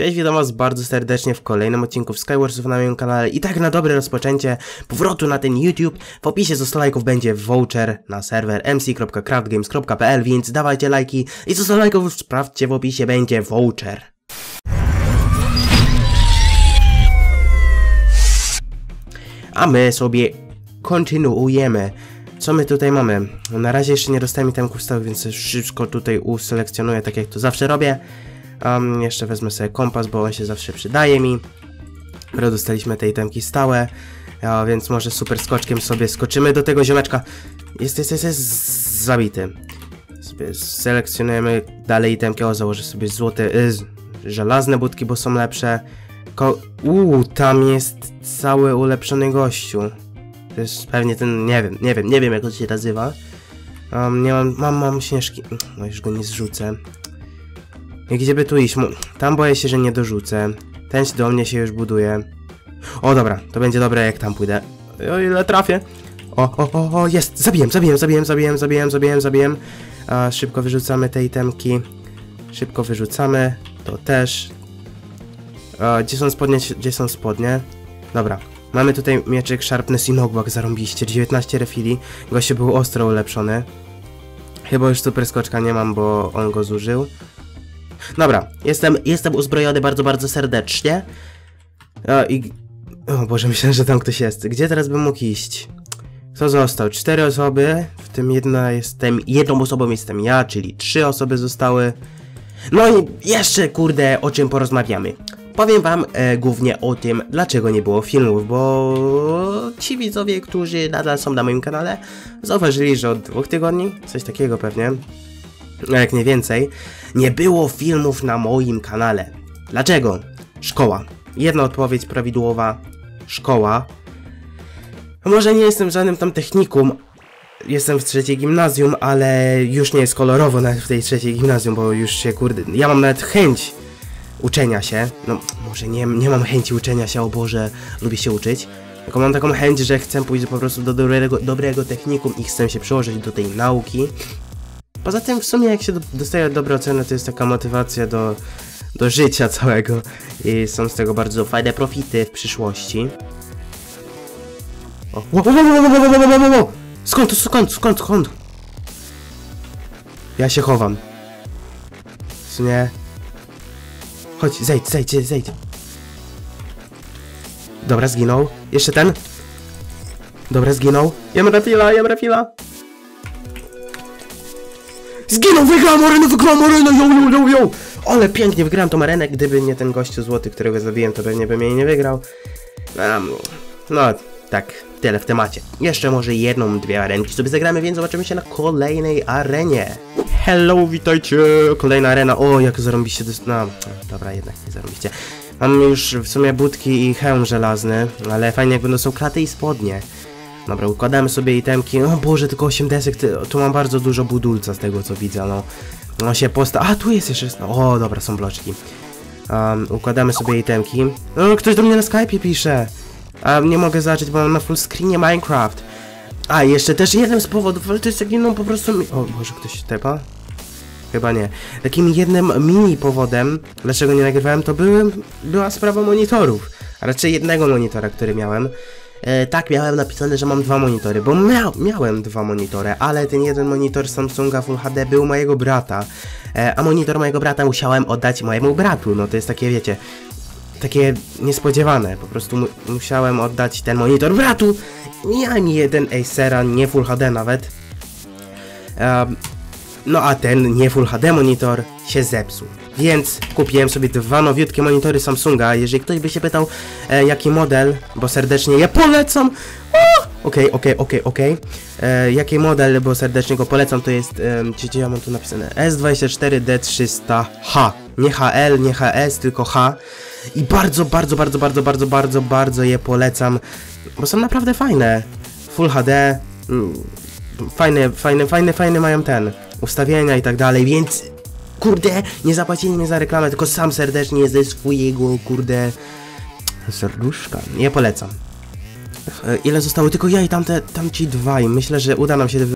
Cześć, witam bardzo serdecznie w kolejnym odcinku w Skywarsów na moim kanale i tak na dobre rozpoczęcie powrotu na ten YouTube w opisie do 100 lajków będzie voucher na serwer mc.craftgames.pl więc dawajcie lajki i co 100 lajków sprawdźcie w opisie będzie voucher. A my sobie kontynuujemy. Co my tutaj mamy? Na razie jeszcze nie dostałem itemków stałych, więc wszystko tutaj uselekcjonuję, tak jak to zawsze robię. Um, jeszcze wezmę sobie kompas, bo on się zawsze przydaje mi. Dobra, dostaliśmy te itemki stałe, a więc może super skoczkiem sobie skoczymy do tego ziomeczka. Jest, jest, jest, jest zabity. Sobie selekcjonujemy dalej itemki. O, założę sobie złote, y, żelazne budki, bo są lepsze. Ko Uuu, tam jest cały ulepszony gościu. To jest pewnie ten, nie wiem, nie wiem, nie wiem jak on się nazywa. Um, nie mam, mam, mam śnieżki. No już go nie zrzucę. I gdzie by tu iść? Tam boję się, że nie dorzucę. Ten do mnie się już buduje. O dobra, to będzie dobre jak tam pójdę. O ile trafię. O, o, o, o, jest! Zabiłem, zabiłem, zabiłem, zabiłem, zabiłem, zabiłem. A, szybko wyrzucamy te itemki. Szybko wyrzucamy. To też. A, gdzie są spodnie? Gdzie są spodnie? Dobra. Mamy tutaj mieczyk Sharpness i Knockback zarąbiście. 19 refili. Goście był ostro ulepszony. Chyba już super skoczka nie mam, bo on go zużył. Dobra, jestem, jestem uzbrojony bardzo, bardzo serdecznie. O, i... O Boże, myślałem, że tam ktoś jest. Gdzie teraz bym mógł iść? Kto został? Cztery osoby, w tym jedna jestem, jedną osobą jestem ja, czyli trzy osoby zostały. No i jeszcze, kurde, o czym porozmawiamy. Powiem wam e, głównie o tym, dlaczego nie było filmów, bo ci widzowie, którzy nadal są na moim kanale, zauważyli, że od dwóch tygodni, coś takiego pewnie, jak nie więcej, nie było filmów na moim kanale. Dlaczego? Szkoła. Jedna odpowiedź prawidłowa. Szkoła. Może nie jestem żadnym tam technikum. Jestem w trzeciej gimnazjum, ale już nie jest kolorowo nawet w tej trzeciej gimnazjum, bo już się kurde... Ja mam nawet chęć uczenia się. No, może nie, nie mam chęci uczenia się, o Boże, lubię się uczyć. Tylko mam taką chęć, że chcę pójść po prostu do dobrego, dobrego technikum i chcę się przyłożyć do tej nauki. Poza tym w sumie jak się dostaje dobre oceny, to jest taka motywacja do, do życia całego i są z tego bardzo fajne profity w przyszłości. O, wow. Skąd, skąd, skąd, skąd? Ja się chowam. W sumie... Chodź, zejdź, zejdź, zejdź. Dobra, zginął. Jeszcze ten. Dobra, zginął. Jem refila, jem refila. Zginął, wygrałem arenę, wygrałem arenę, yo, yo, yo, yo! Ale pięknie wygrałem tą arenę, gdyby nie ten gościu złoty, którego zabiłem, to pewnie bym jej nie wygrał. Um, no, tak, tyle w temacie. Jeszcze może jedną, dwie arenki sobie zagramy, więc zobaczymy się na kolejnej arenie. Hello, witajcie! Kolejna arena, o, jak zarąbiście, no, dobra, jednak nie zarąbiście. Mam już w sumie budki i hełm żelazny, ale fajnie jak będą są klaty i spodnie. Dobra, układamy sobie itemki. O Boże, tylko 8 desek. Tu mam bardzo dużo budulca z tego co widzę, no. No się posta... A, tu jest jeszcze... No, o, dobra, są bloczki. Um, układamy sobie itemki. O, ktoś do mnie na Skype'ie pisze. A nie mogę zobaczyć, bo mam na full screenie Minecraft. A, jeszcze też jeden z powodów, ale to jest takim, no po prostu... O, Boże, ktoś się tepa? Chyba nie. Takim jednym mini powodem, dlaczego nie nagrywałem, to były, była sprawa monitorów. A raczej jednego monitora, który miałem. E, tak, miałem napisane, że mam dwa monitory, bo mia miałem dwa monitory, ale ten jeden monitor Samsunga Full HD był mojego brata, e, a monitor mojego brata musiałem oddać mojemu bratu, no to jest takie, wiecie, takie niespodziewane, po prostu mu musiałem oddać ten monitor bratu. Miałem jeden Acera, nie Full HD nawet. Em, no a ten nie Full HD monitor się zepsuł. Więc kupiłem sobie dwa nowiutkie monitory Samsunga. Jeżeli ktoś by się pytał e, jaki model, bo serdecznie je polecam. Okej, okej, okej, okej. E, Jaki model, bo serdecznie go polecam, to jest, e, gdzie, gdzie ja mam tu napisane? S24D300H. Nie HL, nie HS, tylko H. I bardzo, bardzo, bardzo, bardzo, bardzo, bardzo, bardzo je polecam, bo są naprawdę fajne. Full HD, mm, fajne, fajne, fajne, fajne mają ten, ustawienia i tak dalej, więc kurde, nie zapłacili mi za reklamę, tylko sam serdecznie ze swojego, kurde, serduszka. Nie polecam. E, Ile zostało? Tylko ja i tamte, tamci dwaj. Myślę, że uda nam się